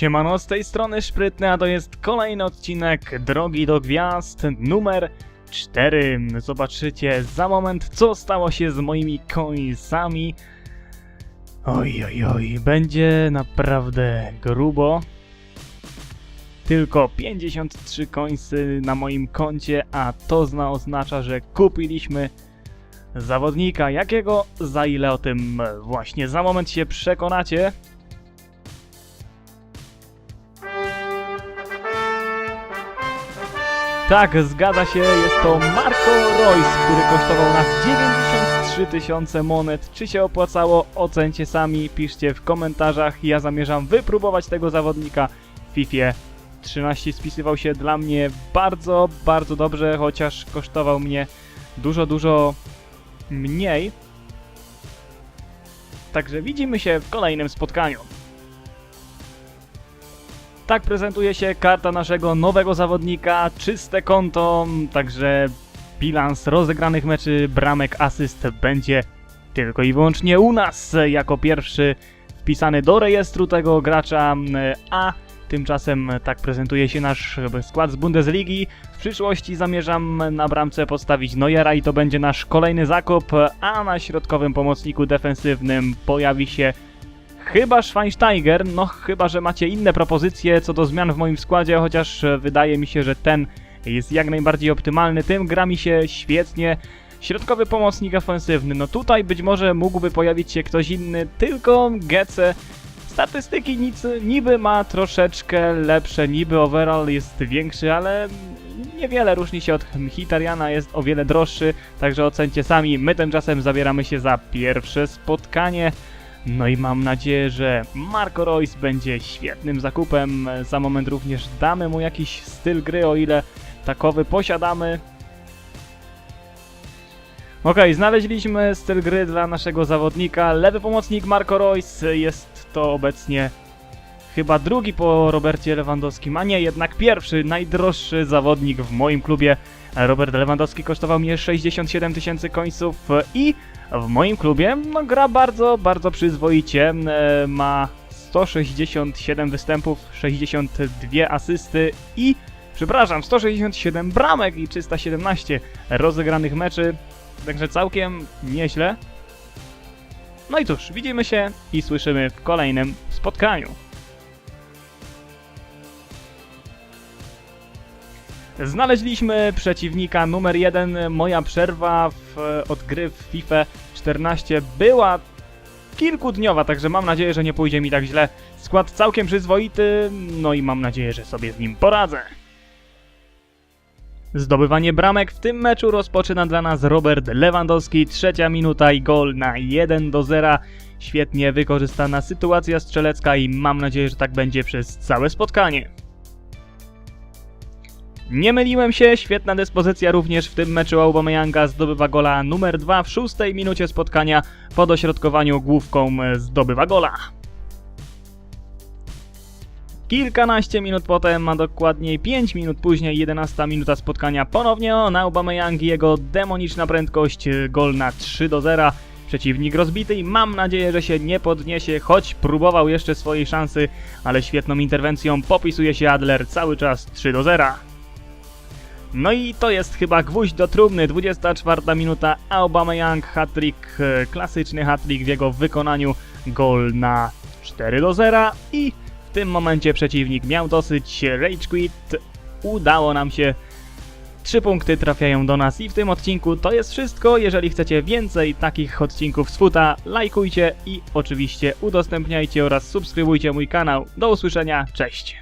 Siemano, z tej strony Szprytny, a to jest kolejny odcinek Drogi do Gwiazd numer 4. Zobaczycie za moment, co stało się z moimi końcami. Oj, oj, oj, będzie naprawdę grubo. Tylko 53 końcy na moim koncie, a to zna oznacza, że kupiliśmy zawodnika. Jakiego? Za ile o tym właśnie za moment się przekonacie. Tak, zgadza się, jest to Marco Royce, który kosztował nas 93 tysiące monet. Czy się opłacało? Ocencie sami, piszcie w komentarzach. Ja zamierzam wypróbować tego zawodnika w FIFA 13. Spisywał się dla mnie bardzo, bardzo dobrze, chociaż kosztował mnie dużo, dużo mniej. Także widzimy się w kolejnym spotkaniu. Tak prezentuje się karta naszego nowego zawodnika, czyste konto, także bilans rozegranych meczy, bramek, asyst będzie tylko i wyłącznie u nas jako pierwszy wpisany do rejestru tego gracza, a tymczasem tak prezentuje się nasz skład z Bundesligi. W przyszłości zamierzam na bramce postawić Neuera i to będzie nasz kolejny zakup, a na środkowym pomocniku defensywnym pojawi się Chyba Schweinsteiger, no chyba, że macie inne propozycje co do zmian w moim składzie, chociaż e, wydaje mi się, że ten jest jak najbardziej optymalny. Tym gra mi się świetnie. Środkowy pomocnik ofensywny, no tutaj być może mógłby pojawić się ktoś inny, tylko Gece. Statystyki nic, niby ma troszeczkę lepsze, niby overall jest większy, ale niewiele różni się od Mkhitarjana, jest o wiele droższy, także ocencie sami. My tymczasem zabieramy się za pierwsze spotkanie. No i mam nadzieję, że Marco Royce będzie świetnym zakupem. Za moment również damy mu jakiś styl gry, o ile takowy posiadamy. Ok, znaleźliśmy styl gry dla naszego zawodnika. Lewy pomocnik Marco Royce jest to obecnie chyba drugi po Robercie Lewandowskim, a nie jednak pierwszy, najdroższy zawodnik w moim klubie. Robert Lewandowski kosztował mnie 67 tysięcy końców i w moim klubie no, gra bardzo, bardzo przyzwoicie. E, ma 167 występów, 62 asysty i, przepraszam, 167 bramek i 317 rozegranych meczy. Także całkiem nieźle. No i cóż, widzimy się i słyszymy w kolejnym spotkaniu. Znaleźliśmy przeciwnika numer jeden. Moja przerwa w, od gry w FIFA 14 była kilkudniowa, także mam nadzieję, że nie pójdzie mi tak źle. Skład całkiem przyzwoity, no i mam nadzieję, że sobie z nim poradzę. Zdobywanie bramek w tym meczu rozpoczyna dla nas Robert Lewandowski. Trzecia minuta i gol na 1 do 0. Świetnie wykorzystana sytuacja strzelecka i mam nadzieję, że tak będzie przez całe spotkanie. Nie myliłem się, świetna dyspozycja również w tym meczu Aubameyanga zdobywa gola numer 2 w szóstej minucie spotkania po dośrodkowaniu główką zdobywa gola. Kilkanaście minut potem, a dokładniej 5 minut później, 11 minuta spotkania ponownie on, Aubameyang i jego demoniczna prędkość, gol na 3 do 0. Przeciwnik rozbity i mam nadzieję, że się nie podniesie, choć próbował jeszcze swojej szansy, ale świetną interwencją popisuje się Adler cały czas 3 do 0. No i to jest chyba gwóźdź do trumny, 24 minuta, Aubameyang hat-trick, e, klasyczny hat-trick w jego wykonaniu, gol na 4 do 0 i w tym momencie przeciwnik miał dosyć rage quit, udało nam się, 3 punkty trafiają do nas i w tym odcinku to jest wszystko, jeżeli chcecie więcej takich odcinków z futa, lajkujcie i oczywiście udostępniajcie oraz subskrybujcie mój kanał, do usłyszenia, cześć!